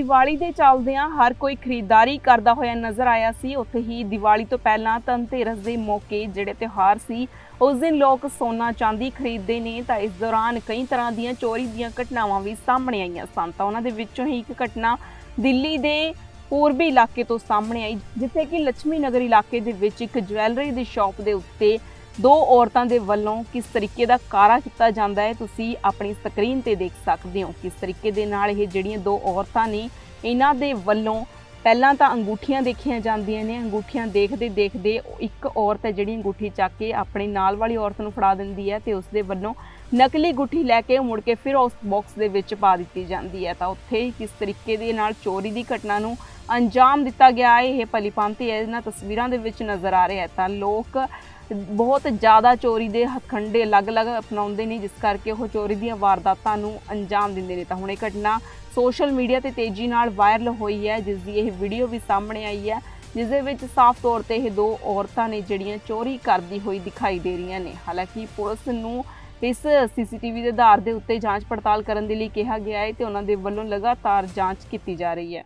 ਦੀਵਾਲੀ ਦੇ ਚੱਲਦਿਆਂ ਹਰ ਕੋਈ ਖਰੀਦਦਾਰੀ ਕਰਦਾ ਹੋਇਆ ਨਜ਼ਰ ਆਇਆ ਸੀ। ਉੱਥੇ ਹੀ ਦੀਵਾਲੀ ਤੋਂ ਪਹਿਲਾਂ ਧਨਤੇਰਸ ਦੇ ਮੌਕੇ ਜਿਹੜੇ ਤਿਉਹਾਰ ਸੀ, ਉਸ ਦਿਨ ਲੋਕ ਸੋਨਾ ਚਾਂਦੀ ਖਰੀਦਦੇ ਨੇ ਤਾਂ ਇਸ ਦੌਰਾਨ ਕਈ ਤਰ੍ਹਾਂ ਦੀਆਂ ਚੋਰੀ ਦੀਆਂ ਘਟਨਾਵਾਂ ਵੀ ਸਾਹਮਣੇ ਆਈਆਂ ਸਨ। ਤਾਂ ਉਹਨਾਂ ਦੇ ਵਿੱਚੋਂ ਹੀ ਇੱਕ ਘਟਨਾ ਦਿੱਲੀ ਦੇ ਪੂਰਬੀ ਇਲਾਕੇ ਤੋਂ ਸਾਹਮਣੇ ਆਈ, ਜਿੱਥੇ ਕਿ ਲక్ష్ਮੀ ਨਗਰ ਇਲਾਕੇ ਦੇ ਵਿੱਚ ਇੱਕ ਜਵੈਲਰੀ ਦੀ ਸ਼ਾਪ ਦੇ ਉੱਤੇ ਦੋ ਔਰਤਾਂ ਦੇ ਵੱਲੋਂ ਕਿਸ ਤਰੀਕੇ ਦਾ ਕਾਰਾ ਕੀਤਾ ਜਾਂਦਾ ਹੈ, ਤੁਸੀਂ ਆਪਣੀ ਸਕਰੀਨ ਤੇ ਦੇਖ ਸਕਦੇ ਹੋ। ਕਿਸ ਤਰੀਕੇ ਦੇ ਨਾਲ ਇਹ ਜਿਹੜੀਆਂ ਦੋ ਔਰਤਾਂ ਨੇ, ਇਹਨਾਂ ਦੇ ਵੱਲੋਂ ਪਹਿਲਾਂ ਤਾਂ ਅੰਗੂਠੀਆਂ ਦੇਖੀਆਂ ਜਾਂਦੀਆਂ ਨੇ। ਅੰਗੂਠੀਆਂ ਦੇਖਦੇ ਦੇਖਦੇ ਇੱਕ ਔਰਤ ਹੈ ਜਿਹੜੀ ਅੰਗੂਠੀ ਚੱਕ ਕੇ ਆਪਣੇ ਨਾਲ ਵਾਲੀ ਔਰਤ ਨੂੰ ਫੜਾ ਦਿੰਦੀ ਹੈ ਤੇ ਉਸ ਦੇ ਵੱਲੋਂ ਨਕਲੀ ਗੁੱਠੀ ਲੈ ਕੇ ਮੁੜ ਕੇ ਫਿਰ ਉਸ ਬਾਕਸ ਦੇ ਵਿੱਚ ਪਾ ਦਿੱਤੀ ਜਾਂਦੀ ਹੈ। ਤਾਂ ਉੱਥੇ ਹੀ ਕਿਸ ਤਰੀਕੇ ਦੇ ਨਾਲ ਚੋਰੀ ਦੀ ਘਟਨਾ ਨੂੰ ਅੰਜਾਮ ਦਿੱਤਾ ਗਿਆ ਹੈ, ਇਹ ਭਲੀਭਾਂਤੀ ਇਹਨਾਂ ਤਸਵੀਰਾਂ ਦੇ ਵਿੱਚ ਨਜ਼ਰ ਆ ਰਿਹਾ ਤਾਂ ਲੋਕ ਬਹੁਤ ਜ਼ਿਆਦਾ ਚੋਰੀ ਦੇ ਹਥਕੰਡੇ ਅਲੱਗ-ਅਲੱਗ ਅਪਣਾਉਂਦੇ ਨੇ, ਜਿਸ ਕਰਕੇ ਉਹ ਚੋਰੀ ਦੀਆਂ ਵਾਰਦਾਤਾਂ ਨੂੰ ਅੰਜਾਮ ਦਿੰਦੇ ਨੇ। ਤਾਂ ਹੁਣ ਇਹ ਘਟਨਾ ਸੋਸ਼ਲ ਮੀਡੀਆ ਤੇ ਤੇਜ਼ੀ ਨਾਲ ਵਾਇਰਲ ਹੋਈ ਹੈ, ਜਿਸ ਦੀ ਇਹ ਵੀਡੀਓ ਵੀ ਸਾਹਮਣੇ ਆਈ ਹੈ, ਜਿਸ ਦੇ ਵਿੱਚ ਸਾਫ਼ ਤੌਰ ਤੇ ਇਹ ਦੋ ਔਰਤਾਂ ਨੇ ਜਿਹੜੀਆਂ ਚੋਰੀ ਕਰਦੀ ਹੋਈ ਦਿਖਾਈ ਦੇ ਰਹੀਆਂ ਨੇ। ਹਾਲਾਂਕਿ ਪੁਲਿਸ ਨੂੰ ਇਸ ਸੀਸੀਟੀਵੀ ਦੇ ਆਧਾਰ ਦੇ ਉੱਤੇ ਜਾਂਚ ਪੜਤਾਲ ਕਰਨ ਦੇ ਲਈ ਕਿਹਾ ਗਿਆ ਹੈ ਤੇ ਉਹਨਾਂ ਦੇ ਵੱਲੋਂ ਲਗਾਤਾਰ ਜਾਂਚ ਕੀਤੀ ਜਾ ਰਹੀ ਹੈ।